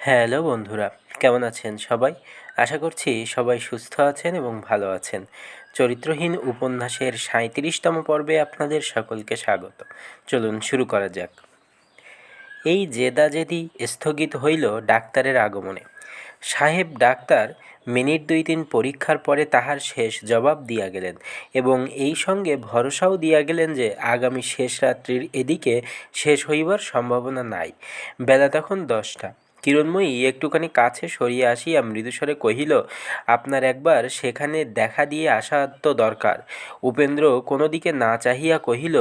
Hello বন্ধুরা, কেমন আছেন সবাই? আশা করছি সবাই সুস্থ আছেন এবং ভালো আছেন। চরিত্রহীন উপন্যাসের সাঁইত্রিশতম পর্বে আপনাদের সকলকে স্বাগত। চলুন শুরু করা যাক। এই জেদাজেদি স্থগিত হইল ডাক্তারের আগমনে। সাহেব ডাক্তার মিনিট দুই তিন পরীক্ষার পরে তাহার শেষ জবাব দিয়া গেলেন এবং এই সঙ্গে ভরসাও দিয়া গেলেন যে আগামী শেষ রাত্রির এদিকে শেষ হইবার সম্ভাবনা নাই। বেলা তখন দশটা। কিরণময়ী, একটুখানি কাছে সরিয়ে আসিয়া মৃদুস্বরে কহিল, আপনার একবার সেখানে দেখা দিয়ে আসা তো দরকার। উপেন্দ্র কোনো দিকে না চাহিয়া কহিল,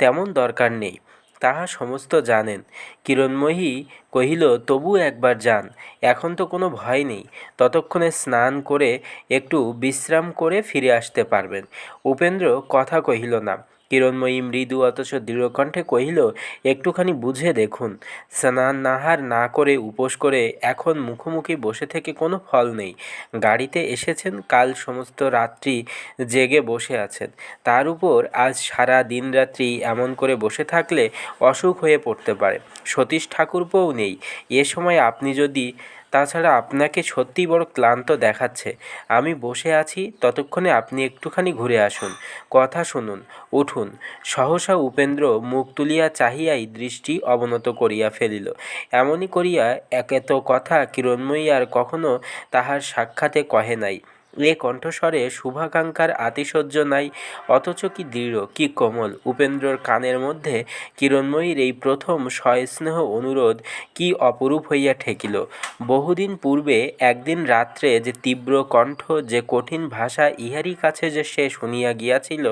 তেমন দরকার নেই, তাহা সমস্ত জানেন। কিরণময়ী কহিল, তবু একবার যান, এখন তো কোনো ভয় নেই, ততক্ষণে স্নান করে একটু বিশ্রাম করে ফিরে আসতে পারবেন। উপেন্দ্র কথা কহিল না কিরণময়ী মৃদু অথচ দৃঢ়কণ্ঠে কহিল, একটুখানি বুঝে দেখুন, স্নান নাহার না করে উপোস করে এখন মুখোমুখি বসে থেকে কোনো ফল নেই। গাড়িতে এসেছেন, কাল সমস্ত রাত্রি জেগে বসে আছেন। তার উপর আজ সারা দিন রাত্রি এমন করে বসে থাকলে অসুখ হয়ে পড়তে পারে। সতীশ ঠাকুরপোও নেই। এ সময় আপনি যদি তাছাড়া আপনাকে সত্যিই বড় ক্লান্ত দেখাচ্ছে। আমি বসে আছি, ততক্ষণে আপনি একটুখানি ঘুরে আসুন। কথা শুনুন, উঠুন। সহসা উপেন্দ্র মুখ তুলিয়া চাহিয়াই দৃষ্টি অবনত করিয়া ফেলিল। এমনই করিয়া একে তো কথা কিরণময়ী আর কখনো তাহার সাক্ষাতে কহে নাই। এ কণ্ঠস্বরে শুভাকাঙ্ক্ষার আতিশয্য নাই, অথচ কি দৃঢ়, কি কোমল। উপেন্দ্রর কানের মধ্যে কিরণময়ীর এই প্রথম সস্নেহ অনুরোধ কি অপরূপ হইয়া ঠেকিল। বহুদিন পূর্বে, একদিন রাত্রে যে তীব্র কণ্ঠ, যে কঠিন ভাষা ইহারই কাছে যে সে শুনিয়া গিয়াছিল,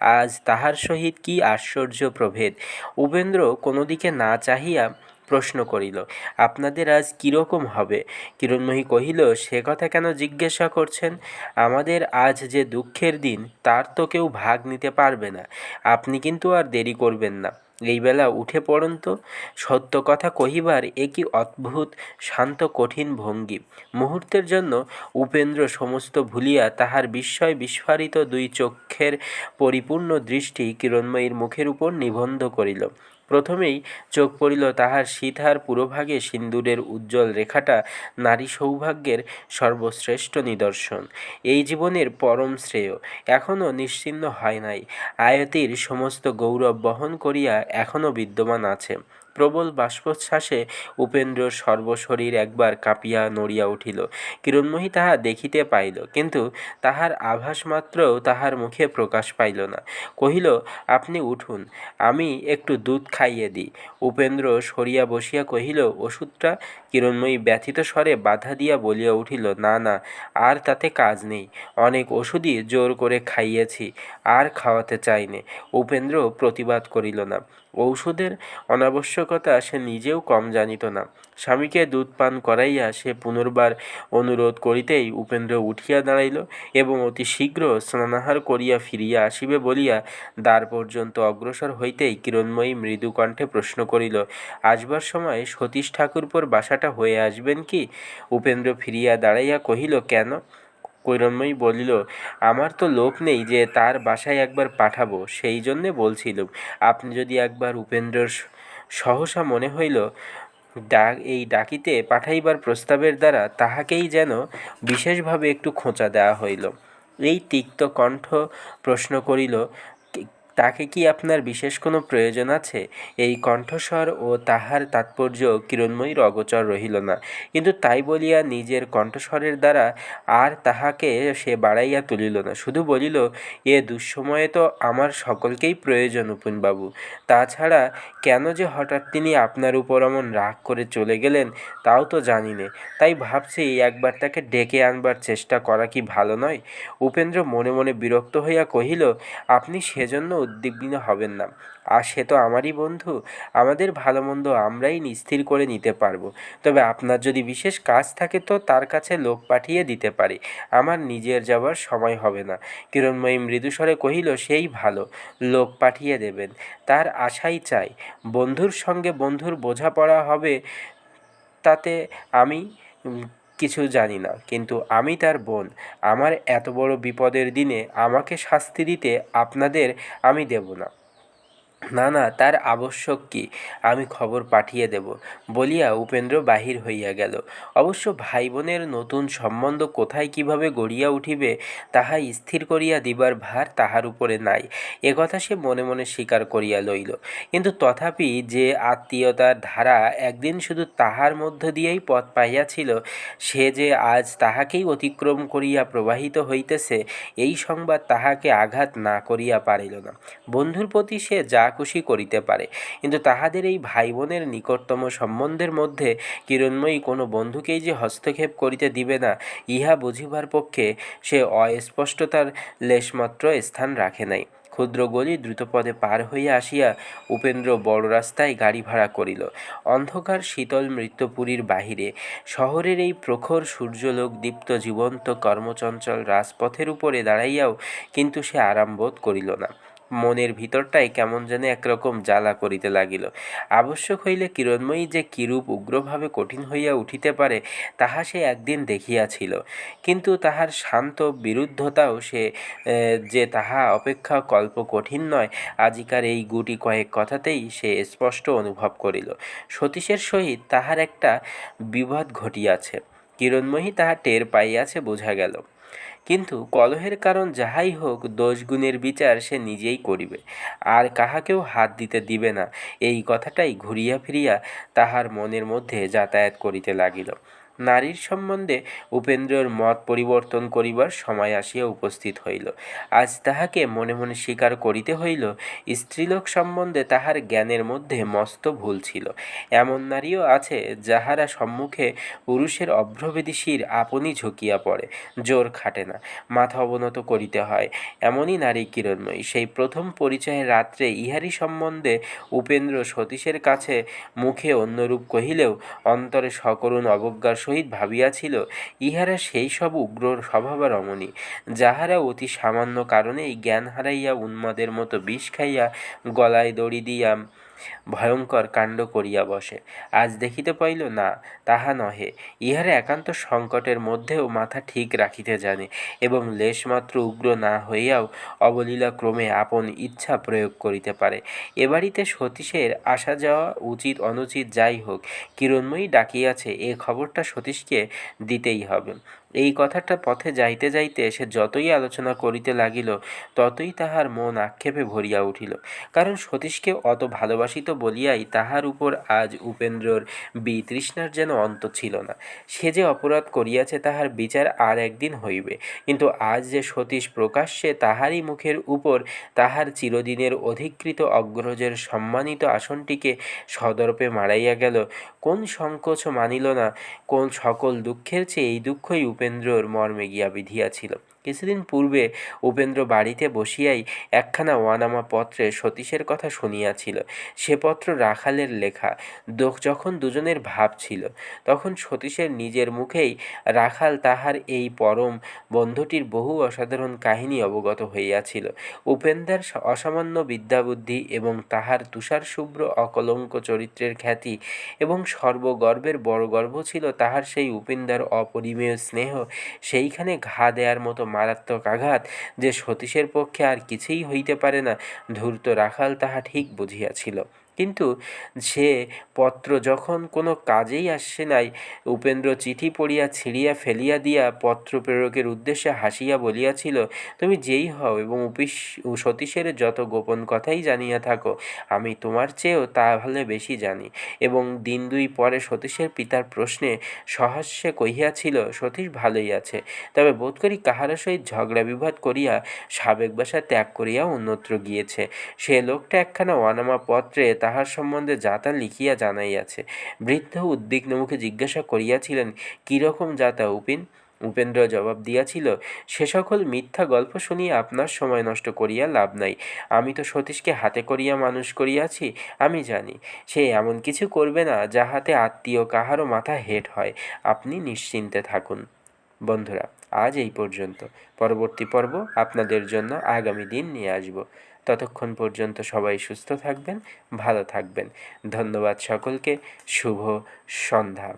আজ তাহার সহিত কি আশ্চর্য প্রভেদ। উপেন্দ্র কোনো দিকে না চাহিয়া প্রশ্ন করিল, আপনাদের আজ কীরকম হবে? কিরণময়ী কহিল, সে কথা কেন জিজ্ঞাসা করছেন? আমাদের আজ যে দুঃখের দিন, তার তো কেউ ভাগ নিতে পারবে না। আপনি কিন্তু আর দেরি করবেন না। এই বেলা উঠে পড়ুন তো। সত্য কথা কহিবার একই অদ্ভুত, শান্ত, কঠিন ভঙ্গি। মুহূর্তের জন্য উপেন্দ্র সমস্ত ভুলিয়া তাহার বিস্ময় বিস্ফারিত দুই চক্ষের পরিপূর্ণ দৃষ্টি কিরণময়ীর মুখের উপর নিবন্ধ করিল। প্রথমেই চোখ পড়িল তাহার সীতার পুরোভাগে সিন্দুরের উজ্জ্বল রেখাটা নারী সৌভাগ্যের সর্বশ্রেষ্ঠ নিদর্শন। এই জীবনের পরম শ্রেয়, এখনও নিশ্চিন্ন হয় নাই। আয়তির সমস্ত গৌরব বহন করিয়া এখনও বিদ্যমান আছে। প্রবল বাষ্পোচ্ছ্বাসে উপেন্দ্রর সর্বশরীর একবার কাঁপিয়া নড়িয়া উঠিল। কিরণময়ী তাহা দেখিতে পাইল, কিন্তু তাহার আভাস মাত্রও তাহার মুখে প্রকাশ পাইল না। কহিল, আপনি উঠুন, আমি একটু দুধ খাইয়ে দিই। উপেন্দ্র সরিয়া বসিয়া কহিল, ওষুধটা? কিরণময়ী ব্যথিত স্বরে বাধা দিয়া বলিয়া উঠিল, না না, আর তাতে কাজ নেই। অনেক ওষুধই জোর করে খাইয়েছি, আর খাওয়াতে চাইনে উপেন্দ্র প্রতিবাদ করিল না। ঔষধের অনাবশ্যকতা সে নিজেও কম জানিত না। স্বামীকে দুধ পান করাইয়া সে পুনর্বার অনুরোধ করিতেই উপেন্দ্র উঠিয়া দাঁড়াইল এবং অতি শীঘ্র স্নানাহার করিয়া ফিরিয়া আসিবে বলিয়া দ্বার পর্যন্ত অগ্রসর হইতেই কিরণময়ী মৃদু কণ্ঠে প্রশ্ন করিল, আসবার সময় সতীশ ঠাকুরপোর বাসাটা হয়ে আসবেন কি? উপেন্দ্র ফিরিয়া দাঁড়াইয়া কহিল, কেন? কৈরণময়ী বলিল, আমার তো লোক নেই যে তার বাসায় একবার পাঠাবো। সেই জন্যে বলছিলুম, আপনি যদি একবার উপেন্দ্রর সহসা মনে হইল ডাক এই ডাকিতে পাঠাইবার প্রস্তাবের দ্বারা তাহাকেই যেন বিশেষভাবে একটু খোঁচা দেওয়া হইল। এই তিক্ত কণ্ঠ প্রশ্ন করিল তাকে কি আপনার বিশেষ কোনো প্রয়োজন আছে? এই কণ্ঠস্বর ও তাহার তাৎপর্য কিরণময়ীর অগোচর রহিল না। কিন্তু তাই বলিয়া নিজের কণ্ঠস্বরের দ্বারা আর তাহাকে সে বাড়াইয়া তুলিল না। শুধু বলিল, এ দুঃসময়ে তো আমার সকলকেই প্রয়োজন উপেনবাবু তাছাড়া কেন যে হঠাৎ তিনি আপনার উপর এমন রাগ করে চলে গেলেন, তাও তো জানি নে। তাই ভাবছি একবার তাকে ডেকে আনবার চেষ্টা করা কি ভালো নয়? উপেন্দ্র মনে মনে বিরক্ত হইয়া কহিল, আপনি সেজন্য উদ্বিগ্ন হবেন না। আর সে তো আমারই বন্ধু। আমাদের ভালো মন্দ আমরাই নিস্থির করে নিতে পারব। তবে আপনার যদি বিশেষ কাজ থাকে তো তার কাছে লোক পাঠিয়ে দিতে পারি। আমার নিজের যাবার সময় হবে না। কিরণময়ী মৃদুস্বরে কহিল, সেই ভালো। লোক পাঠিয়ে দেবেন। তার আশাই চাই। বন্ধুর সঙ্গে বন্ধুর বোঝাপড়া হবে। তাতে আমি কিছু জানি না, কিন্তু আমি তার বোন। আমার এত বড় বিপদের দিনে আমাকে শাস্তি দিতে আপনাদের আমি দেব না। না না, তার আবশ্যক কি? আমি খবর পাঠিয়ে দেব। বলিয়া উপেন্দ্র বাহির হইয়া গেল। অবশ্য ভাই বোনের নতুন সম্বন্ধ কোথায় কীভাবে গড়িয়া উঠিবে, তাহা স্থির করিয়া দিবার ভার তাহার উপরে নাই। একথা সে মনে মনে স্বীকার করিয়া লইল। কিন্তু তথাপি যে আত্মীয়তার ধারা একদিন শুধু তাহার মধ্য দিয়েই পথ পাইয়াছিল, সে যে আজ তাহাকেই অতিক্রম করিয়া প্রবাহিত হইতেছে, এই সংবাদ তাহাকে আঘাত না করিয়া পারিল না। বন্ধুর প্রতি সে যা খুশি করিতে পারে। কিন্তু তাহাদের এই ভাই বোনের নিকটতম সম্বন্ধের মধ্যে কিরণময়ী কোনো বন্ধুকেই যে হস্তক্ষেপ করিতে দিবে না, ইহা বুঝিবার পক্ষে সে অস্পষ্টতার লেশমাত্র স্থান রাখে নাই। ক্ষুদ্র গলি দ্রুতপদে পার হইয়া আসিয়া উপেন্দ্র বড় রাস্তায় গাড়ি ভাড়া করিল। অন্ধকার শীতল মৃত্যুপুরীর বাহিরে শহরের এই প্রখর সূর্যলোক দীপ্ত জীবন্ত কর্মচঞ্চল রাজপথের উপরে দাঁড়াইয়াও কিন্তু সে আরাম বোধ করিল না। মনের ভিতরটাই কেমন যেন একরকম জ্বালা করিতে লাগিল। আবশ্যক হইলে কিরণময়ী যে কিরূপ উগ্রভাবে কঠিন হইয়া উঠিতে পারে, তাহা সে একদিন দেখিয়াছিল। কিন্তু তাহার শান্ত বিরুদ্ধতাও সে যে তাহা অপেক্ষা কল্প কঠিন নয়, আজিকার এই গুটি কয়েক কথাতেই সে স্পষ্ট অনুভব করিল। সতীশের সহিত তাহার একটা বিবাদ ঘটিয়াছে। কিরণময়ী তাহা টের পাইয়াছে বোঝা গেল। কিন্তু কলহের কারণ যাহাই হোক দোষগুণের বিচার সে নিজেই করিবে। আর কাহাকেও হাত দিতে দিবে না। এই কথাটাই ঘুরিয়া ফিরিয়া তাহার মনের মধ্যে যাতায়াত করিতে লাগিল। নারীর সম্বন্ধে উপেন্দ্রর মত পরিবর্তন করিবার সময় আসিয়া উপস্থিত হইল। আজ তাহাকে মনে মনে স্বীকার করিতে হইল, স্ত্রীলোক সম্বন্ধে তাহার জ্ঞানের মধ্যে মস্ত ভুল ছিল। এমন নারীও আছে যাহারা সম্মুখে পুরুষের অভ্রভেদী শির আপনি ঝুঁকিয়া পড়ে, জোর খাটে না, মাথা অবনত করিতে হয়, এমনই নারী কিরণময়ী। সেই প্রথম পরিচয়ের রাত্রে ইহারি সম্বন্ধে উপেন্দ্র সতীশের কাছে মুখে অন্যরূপ কহিলেও, অন্তরে সকরুণ অবজ্ঞার সহিত ভাবিয়াছিল, ইহারা সেই সব উগ্র স্বভাবা রমণী যাহারা অতি সামান্য কারণেই জ্ঞান হারাইয়া উন্মাদের মতো বিষ খাইয়া গলায় দড়ি দিয়া ভয়ঙ্কর কাণ্ড করিয়া বসে। আজ দেখিতে পাইল, না, তাহা নহে। ইহার একান্ত সংকটের মধ্যেও মাথা ঠিক রাখিতে জানে এবং লেশমাত্র উগ্র না হইয়াও অবলীলা ক্রমে আপন ইচ্ছা প্রয়োগ করিতে পারে। এ বাড়িতে সতীশের আসা যাওয়া উচিত অনুচিত যাই হোক, কিরণময়ী ডাকিয়াছে, এ খবরটা সতীশকে দিতেই হবে। এই কথাটা পথে যাইতে যাইতে সে যতই আলোচনা করিতে লাগিল, ততই তাহার মন আক্ষেপে ভরিয়া উঠিল। কারণ সতীশকে অত ভালোবাসিত বলিয়াই তাহার উপর আজ উপেন্দ্রর বিতৃষ্ণার যেন অন্ত ছিল না। সে যে অপরাধ করিয়াছে তাহার বিচার আর একদিন হইবে। কিন্তু আজ যে সতীশ প্রকাশ্যে তাহারই মুখের উপর তাহার চিরদিনের অধিকৃত অগ্রজের সম্মানিত আসনটিকে সদর্পে মারাইয়া গেল, কোন সংকোচ মানিল না, কোন সকল দুঃখের চেয়ে এই দুঃখই উপেন্দ্রর মর্মে গিয়া বিধিয়াছিল কিছুদিন পূর্বে উপেন্দ্র বাড়িতে বসিয়াই একখানা ওয়ানামা পত্রে সতীশের কথা শুনিয়াছিল। সে পত্র রাখালের লেখা। যখন দুজনের ভাব ছিল, তখন সতীশের নিজের মুখেই রাখাল তাহার এই পরম বন্ধুটির বহু অসাধারণ কাহিনী অবগত হইয়াছিল। উপেন্দ্র অসামান্য বিদ্যাবুদ্ধি এবং তাহার তুষার শুভ্র অকলঙ্ক চরিত্রের খ্যাতি এবং সর্বগর্বের বড় গর্ব ছিল তাহার সেই উপেন্দ্র অপরিমেয় স্নেহ সেইখানে ঘা দেয়ার মতো মারাত্মক আঘাত যে সতীশের পক্ষে আর কিছুই হইতে পারে না। ধূর্ত রাখাল তাহা ঠিক বুঝিয়াছিল। কিন্তু সে পত্র যখন কোনো কাজেই আসছে নাই, উপেন্দ্র চিঠি পড়িয়া ছিঁড়িয়া ফেলিয়া দিয়া পত্র প্রেরকের উদ্দেশ্যে হাসিয়া বলিয়াছিল, তুমি যেই হও এবং উপিস সতীশের যত গোপন কথাই জানিয়া থাকো, আমি তোমার চেয়েও তা তাহলে বেশি জানি। এবং দিন দুই পরে সতীশের পিতার প্রশ্নে সহাস্যে কহিয়াছিল, সতীশ ভালোই আছে, তবে বোধ করি কাহার সহিত ঝগড়া বিবাদ করিয়া সাবেক বাসা ত্যাগ করিয়া অন্যত্র গিয়েছে। সে লোকটা একখানা ওয়ানামা পত্রে তাহার সম্বন্ধে যাতা লিখিয়া জানাইয়াছে। বৃদ্ধ উদ্বিগ্ন মুখে জিজ্ঞাসা করিয়াছিলেন কীরকম যাতা উপিন? উপেন্দ্র জবাব দিয়াছিল, সে সকল মিথ্যা গল্প শুনিয়া আপনার সময় নষ্ট করিয়া লাভ নাই। আমি তো সতীশকে হাতে করিয়া মানুষ করিয়াছি, আমি জানি। সে এমন কিছু করবে না যাহাতে আত্মীয় কাহারও মাথা হেট হয়। আপনি নিশ্চিন্তে থাকুন। বন্ধুরা, আজ এই পর্যন্ত। পরবর্তী পর্ব আপনাদের জন্য আগামী দিন নিয়ে আসব। ততক্ষণ পর্যন্ত সবাই সুস্থ থাকবেন ভালো থাকবেন। ধন্যবাদ সকলকে শুভ সন্ধ্যা।